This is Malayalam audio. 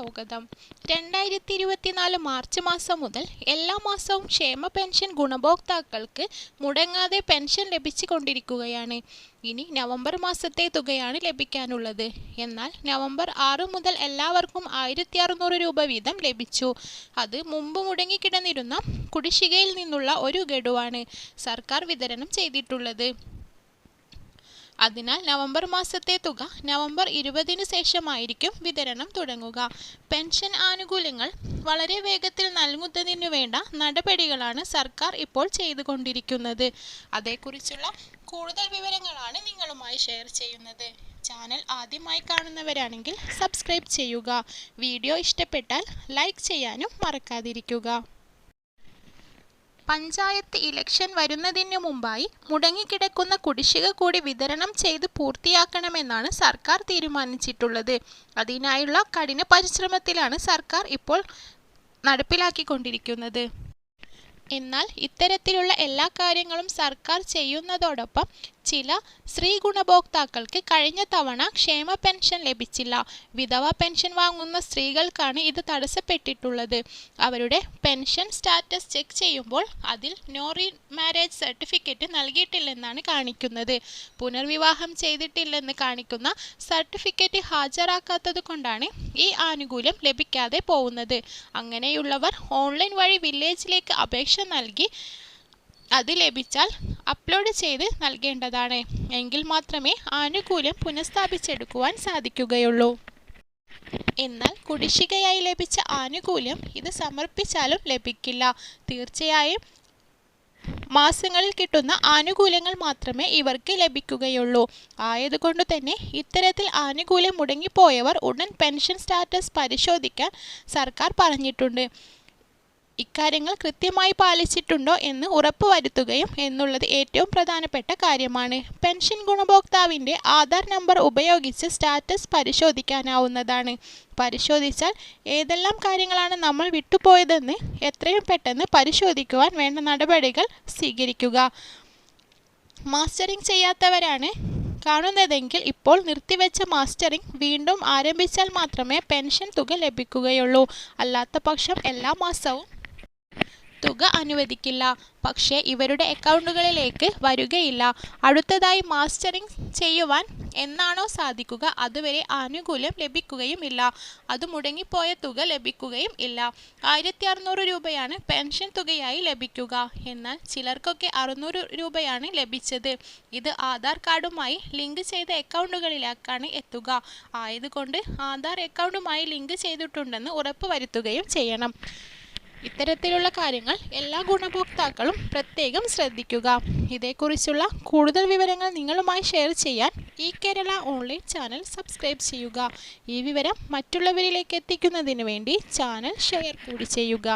സ്വാഗതം. രണ്ടായിരത്തി ഇരുപത്തിനാല് മാർച്ച് മാസം മുതൽ എല്ലാ മാസവും ക്ഷേമ പെൻഷൻ ഗുണഭോക്താക്കൾക്ക് മുടങ്ങാതെ പെൻഷൻ ലഭിച്ചുകൊണ്ടിരിക്കുകയാണ്. ഇനി നവംബർ മാസത്തെ തുകയാണ് ലഭിക്കാനുള്ളത്. എന്നാൽ നവംബർ ആറ് മുതൽ എല്ലാവർക്കും ആയിരത്തി അറുന്നൂറ് രൂപ വീതം ലഭിച്ചു. അത് മുമ്പ് മുടങ്ങിക്കിടന്നിരുന്ന കുടിശ്ശികയിൽ നിന്നുള്ള ഒരു ഗഡുവാണ് സർക്കാർ വിതരണം ചെയ്തിട്ടുള്ളത്. അതിനാൽ നവംബർ മാസത്തെ തുക നവംബർ ഇരുപതിന് ശേഷമായിരിക്കും വിതരണം തുടങ്ങുക. പെൻഷൻ ആനുകൂല്യങ്ങൾ വളരെ വേഗത്തിൽ നൽകുന്നതിനു വേണ്ട നടപടികളാണ് സർക്കാർ ഇപ്പോൾ ചെയ്തുകൊണ്ടിരിക്കുന്നത്. അതേക്കുറിച്ചുള്ള കൂടുതൽ വിവരങ്ങളാണ് നിങ്ങളുമായി ഷെയർ ചെയ്യുന്നത്. ചാനൽ ആദ്യമായി കാണുന്നവരാണെങ്കിൽ സബ്സ്ക്രൈബ് ചെയ്യുക. വീഡിയോ ഇഷ്ടപ്പെട്ടാൽ ലൈക്ക് ചെയ്യാനും മറക്കാതിരിക്കുക. പഞ്ചായത്ത് ഇലക്ഷൻ വരുന്നതിനു മുമ്പായി മുടങ്ങിക്കിടക്കുന്ന കുടിശ്ശിക കൂടി വിതരണം ചെയ്ത് പൂർത്തിയാക്കണമെന്നാണ് സർക്കാർ തീരുമാനിച്ചിട്ടുള്ളത്. അതിനായുള്ള കഠിന പരിശ്രമത്തിലാണ് സർക്കാർ ഇപ്പോൾ നടപ്പിലാക്കിക്കൊണ്ടിരിക്കുന്നത്. എന്നാൽ ഇത്തരത്തിലുള്ള എല്ലാ കാര്യങ്ങളും സർക്കാർ ചെയ്യുന്നതോടൊപ്പം ചില സ്ത്രീ ഗുണഭോക്താക്കൾക്ക് കഴിഞ്ഞ തവണ ക്ഷേമ പെൻഷൻ ലഭിച്ചില്ല. വിധവ പെൻഷൻ വാങ്ങുന്ന സ്ത്രീകൾക്കാണ് ഇത് തടസ്സപ്പെട്ടിട്ടുള്ളത്. അവരുടെ പെൻഷൻ സ്റ്റാറ്റസ് ചെക്ക് ചെയ്യുമ്പോൾ അതിൽ നോ മാരേജ് സർട്ടിഫിക്കറ്റ് നൽകിയിട്ടില്ലെന്നാണ് കാണിക്കുന്നത്. പുനർവിവാഹം ചെയ്തിട്ടില്ലെന്ന് കാണിക്കുന്ന സർട്ടിഫിക്കറ്റ് ഹാജരാക്കാത്തത് കൊണ്ടാണ് ഈ ആനുകൂല്യം ലഭിക്കാതെ പോകുന്നത്. അങ്ങനെയുള്ളവർ ഓൺലൈൻ വഴി വില്ലേജിലേക്ക് അപേക്ഷ നൽകി അത് ലഭിച്ചാൽ അപ്ലോഡ് ചെയ്ത് നൽകേണ്ടതാണ്. എങ്കിൽ മാത്രമേ ആനുകൂല്യം പുനഃസ്ഥാപിച്ചെടുക്കുവാൻ സാധിക്കുകയുള്ളൂ. എന്നാൽ കുടിശ്ശികയായി ലഭിച്ച ആനുകൂല്യം ഇത് സമർപ്പിച്ചാലും ലഭിക്കില്ല. തീർച്ചയായും മാസങ്ങളിൽ കിട്ടുന്ന ആനുകൂല്യങ്ങൾ മാത്രമേ ഇവർക്ക് ലഭിക്കുകയുള്ളൂ. ആയതുകൊണ്ട് തന്നെ ഇത്തരത്തിൽ ആനുകൂല്യം മുടങ്ങിപ്പോയവർ ഉടൻ പെൻഷൻ സ്റ്റാറ്റസ് പരിശോധിക്കാൻ സർക്കാർ പറഞ്ഞിട്ടുണ്ട്. ഇക്കാര്യങ്ങൾ കൃത്യമായി പാലിച്ചിട്ടുണ്ടോ എന്ന് ഉറപ്പുവരുത്തുകയും എന്നുള്ളത് ഏറ്റവും പ്രധാനപ്പെട്ട കാര്യമാണ്. പെൻഷൻ ഗുണഭോക്താവിന്റെ ആധാർ നമ്പർ ഉപയോഗിച്ച് സ്റ്റാറ്റസ് പരിശോധിക്കാനാവുന്നതാണ്. പരിശോധിച്ചാൽ ഏതെല്ലാം കാര്യങ്ങളാണ് നമ്മൾ വിട്ടുപോയതെന്ന് എത്രയും പെട്ടെന്ന് പരിശോധിക്കുവാൻ വേണ്ട നടപടികൾ സ്വീകരിക്കുക. മാസ്റ്ററിംഗ് ചെയ്യാത്തവരാണ് കാണുന്നതെങ്കിൽ ഇപ്പോൾ നിർത്തിവെച്ച മാസ്റ്ററിംഗ് വീണ്ടും ആരംഭിച്ചാൽ മാത്രമേ പെൻഷൻ തുക ലഭിക്കുകയുള്ളൂ. അല്ലാത്ത എല്ലാ മാസവും തുക അനുവദിക്കില്ല. പക്ഷേ ഇവരുടെ അക്കൗണ്ടുകളിലേക്ക് വരികയില്ല. അടുത്തതായി മാസ്റ്ററിംഗ് ചെയ്യുവാൻ എന്നാണോ സാധിക്കുക? അതുവരെ ആനുകൂല്യം ലഭിക്കുകയും ഇല്ല അത് മുടങ്ങിപ്പോയ തുക ലഭിക്കുകയും ഇല്ല. ആയിരത്തി അറുന്നൂറ് രൂപയാണ് പെൻഷൻ തുകയായി ലഭിക്കുക. എന്നാൽ ചിലർക്കൊക്കെ അറുന്നൂറ് രൂപയാണ് ലഭിച്ചത്. ഇത് ആധാർ കാർഡുമായി ലിങ്ക് ചെയ്ത അക്കൗണ്ടുകളിലേക്കാണ് എത്തുക. ആയതുകൊണ്ട് ആധാർ അക്കൗണ്ടുമായി ലിങ്ക് ചെയ്തിട്ടുണ്ടെന്ന് ഉറപ്പുവരുത്തുകയും ചെയ്യണം. ഇത്തരത്തിലുള്ള കാര്യങ്ങൾ എല്ലാ ഗുണഭോക്താക്കളും പ്രത്യേകം ശ്രദ്ധിക്കുക. ഇതേക്കുറിച്ചുള്ള കൂടുതൽ വിവരങ്ങൾ നിങ്ങളുമായി ഷെയർ ചെയ്യാൻ ഈ കേരള ഓൺലൈൻ ചാനൽ സബ്സ്ക്രൈബ് ചെയ്യുക. ഈ വിവരം മറ്റുള്ളവരിലേക്ക് എത്തിക്കുന്നതിന് വേണ്ടി ചാനൽ ഷെയർ കൂടി ചെയ്യുക.